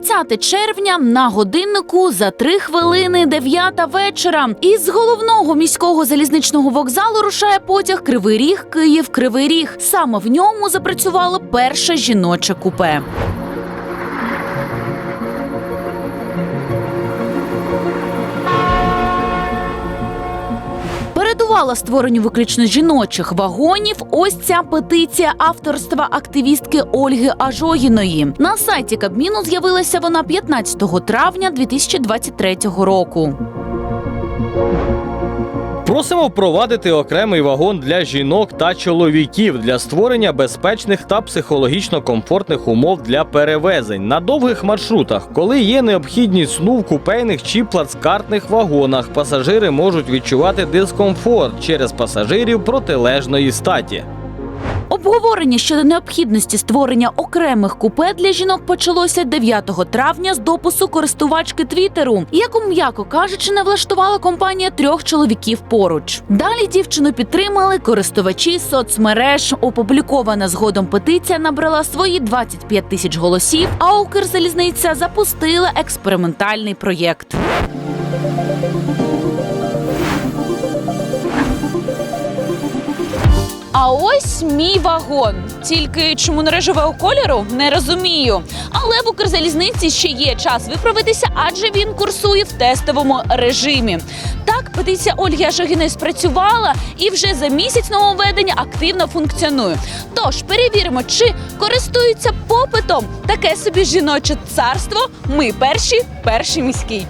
30 червня на годиннику за три хвилини дев'ята вечора. Із головного міського залізничного вокзалу рушає потяг Кривий Ріг Київ Кривий Ріг. Саме в ньому запрацювало перше жіноче купе. Передувала створенню виключно жіночих вагонів. Ось ця петиція авторства активістки Ольги Ажогіної. На сайті Кабміну з'явилася вона 15 травня 2023 року. Просимо впровадити окремий вагон для жінок та чоловіків для створення безпечних та психологічно комфортних умов для перевезень на довгих маршрутах. Коли є необхідність сну в купейних чи плацкартних вагонах, пасажири можуть відчувати дискомфорт через пасажирів протилежної статі. Обговорення щодо необхідності створення окремих купе для жінок почалося 9 травня з допису користувачки Твіттеру, яку, м'яко кажучи, не влаштувала компанія трьох чоловіків поруч. Далі дівчину підтримали користувачі соцмереж. Опублікована згодом петиція набрала свої 25 тисяч голосів. А Укрзалізниця запустила експериментальний проєкт. А ось мій вагон. Тільки чому не рожевого кольору, не розумію. Але в Укрзалізниці ще є час виправитися, адже він курсує в тестовому режимі. Так, петиція Ольги Ажогіної спрацювала і вже за місяць нововведення активно функціонує. Тож перевіримо, чи користуються попитом таке собі жіноче царство. Ми перші, перший міський.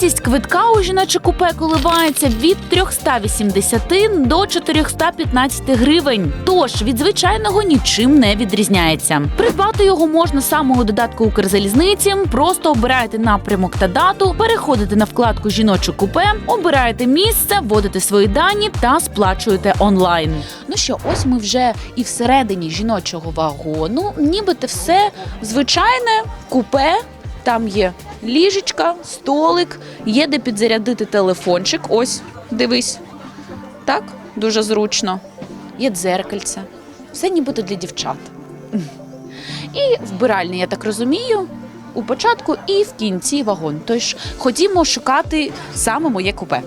Вартість квитка у жіноче купе коливається від 380 до 415 гривень. Тож від звичайного нічим не відрізняється. Придбати його можна з самого додатку Укрзалізниці. Просто обираєте напрямок та дату, переходите на вкладку жіноче купе, обираєте місце, вводите свої дані та сплачуєте онлайн. Ну що, ось ми вже і всередині жіночого вагону, нібито все звичайне купе. Там є ліжечка, столик, є де підзарядити телефончик. Ось, дивись. Так, дуже зручно. Є дзеркальце. Все нібито для дівчат. І вбиральний, я так розумію, у початку і в кінці вагон. Тож ходімо шукати саме моє купе.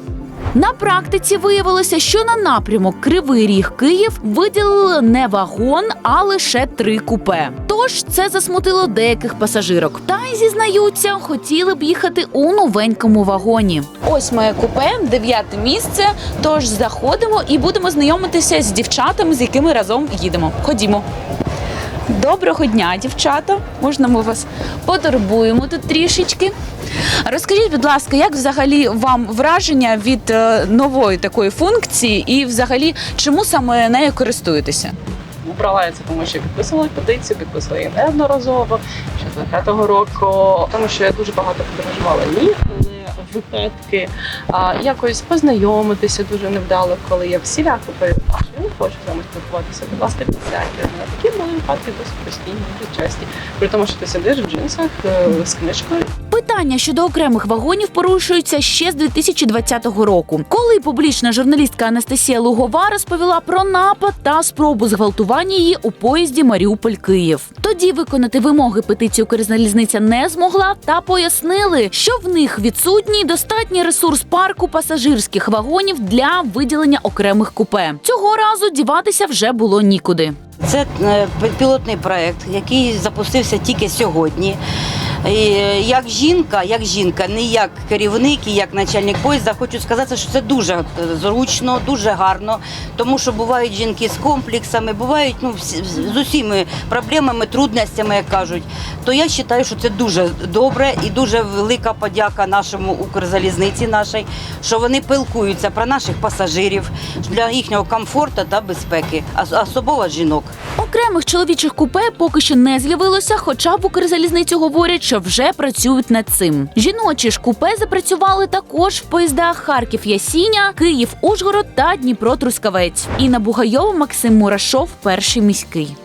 На практиці виявилося, що на напрямок Кривий Ріг Київ виділили не вагон, а лише три купе. Тож це засмутило деяких пасажирок. Та й зізнаються, хотіли б їхати у новенькому вагоні. Ось моє купе, дев'яте місце. Тож заходимо і будемо знайомитися з дівчатами, з якими разом їдемо. Ходімо. Доброго дня, дівчата. Можна ми вас потурбуємо тут трішечки. Розкажіть, будь ласка, як взагалі вам враження від е, нової такої функції, і взагалі чому саме нею користуєтеся? Обрала я це, тому що підписувала петицію, підписувала її неодноразово ще з 2005 року, тому що я дуже багато подорожувала ні, випадки а, якось познайомитися дуже невдало, коли я всіляко передбачу. Я хочу з вами спілкуватися. Будь ласка, підсядьте. Такі були випадки досить постійні, дуже часті. При тому, що ти сидиш в джинсах е, з книжкою. Питання щодо окремих вагонів порушуються ще з 2020 року, коли публічна журналістка Анастасія Лугова розповіла про напад та спробу зґвалтування її у поїзді Маріуполь-Київ. Тоді виконати вимоги петицію Укрзалізниця не змогла та пояснили, що в них відсутній достатній ресурс парку пасажирських вагонів для виділення окремих купе. Цього разу діватися вже було нікуди. Це е, пілотний проект, який запустився тільки сьогодні. Е, Як жінка, як жінка, не як керівник і як начальник поїзда, хочу сказати, що це дуже е, зручно, дуже гарно, тому що бувають жінки з комплексами, бувають ну, з усіми проблемами, трудностями, як кажуть. То я вважаю, що це дуже добре і дуже велика подяка нашому Укрзалізниці нашій, що вони пилкуються про наших пасажирів для їхнього комфорту та безпеки, а особливо жінок. Окремих чоловічих купе поки що не з'явилося, хоча в Укрзалізниці говорять, що вже працюють над цим. Жіночі ж купе запрацювали також в поїздах Харків Ясіня, Київ Ужгород та Дніпро Трускавець. Інна Бугайова, Максим Мурашов, перший міський.